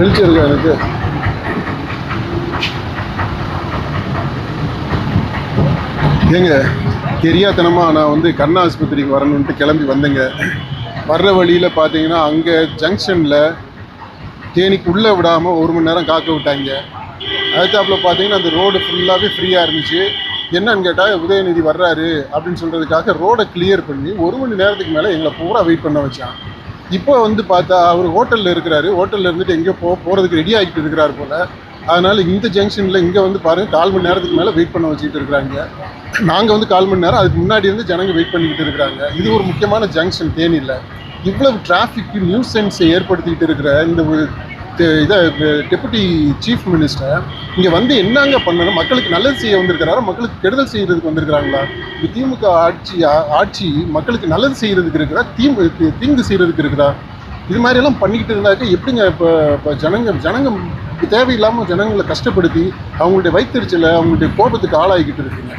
வெளிச்சம் இருக்கா எனக்கு. ஏங்க தெரியாதனமாக நான் வந்து கண்ணா ஆஸ்பத்திரிக்கு வரணுன்ட்டு கிளம்பி வந்தேங்க. வர்ற வழியில் பார்த்தீங்கன்னா அங்கே ஜங்ஷனில் தேனிக்கு உள்ளே விடாமல் ஒரு மணி நேரம் காக்க விட்டாங்க. அப்போ பார்த்தீங்கன்னா அந்த ரோடு ஃபுல்லாகவே ஃப்ரீயாக இருந்துச்சு. என்னன்னு கேட்டால் உதயநிதி வர்றாரு அப்படின்னு சொல்கிறதுக்காக ரோடை கிளியர் பண்ணி ஒரு மணி நேரத்துக்கு மேலே எங்களை பூரா வெயிட் பண்ண வச்சான். இப்போ வந்து பார்த்தா அவர் ஹோட்டலில் இருக்கிறாரு. ஹோட்டலில் இருந்துட்டு எங்கேயோ போ போகிறதுக்கு ரெடி ஆகிட்டு இருக்கிறாரு போல். அதனால் இந்த ஜங்ஷனில் இங்கே வந்து பாருங்கள் கால் மணி நேரத்துக்கு மேலே வெயிட் பண்ண வச்சுட்டு இருக்கிறாங்க. நாங்கள் வந்து கால் மணி நேரம் அதுக்கு முன்னாடி இருந்து ஜனங்க வெயிட் பண்ணிக்கிட்டு இருக்கிறாங்க. இது ஒரு முக்கியமான ஜங்ஷன் தேனியில் இவ்வளவு டிராஃபிக் நியூசன்ஸை ஏற்படுத்திக்கிட்டு இருக்கிற இந்த இதை டெபுட்டி சீஃப் மினிஸ்டர் இங்கே வந்து என்னங்க பண்ணணும்? மக்களுக்கு நல்லது செய்ய வந்திருக்கிறாரா? மக்களுக்கு கெடுதல் செய்கிறதுக்கு வந்திருக்கிறாங்களா? இப்போ திமுக ஆட்சி ஆட்சி மக்களுக்கு நல்லது செய்கிறதுக்கு இருக்கிறா தீங்கு தீங்கு செய்கிறதுக்கு இருக்கிறா இது மாதிரி எல்லாம் பண்ணிக்கிட்டு இருந்தாக்க எப்படிங்க இப்போ இப்போ ஜனங்க ஜனங்க தேவையில்லாமல் ஜனங்களை கஷ்டப்படுத்தி அவங்களுடைய வைத்தறிச்சலை அவங்களுடைய கோபத்துக்கு ஆளாகிக்கிட்டு இருக்குங்க?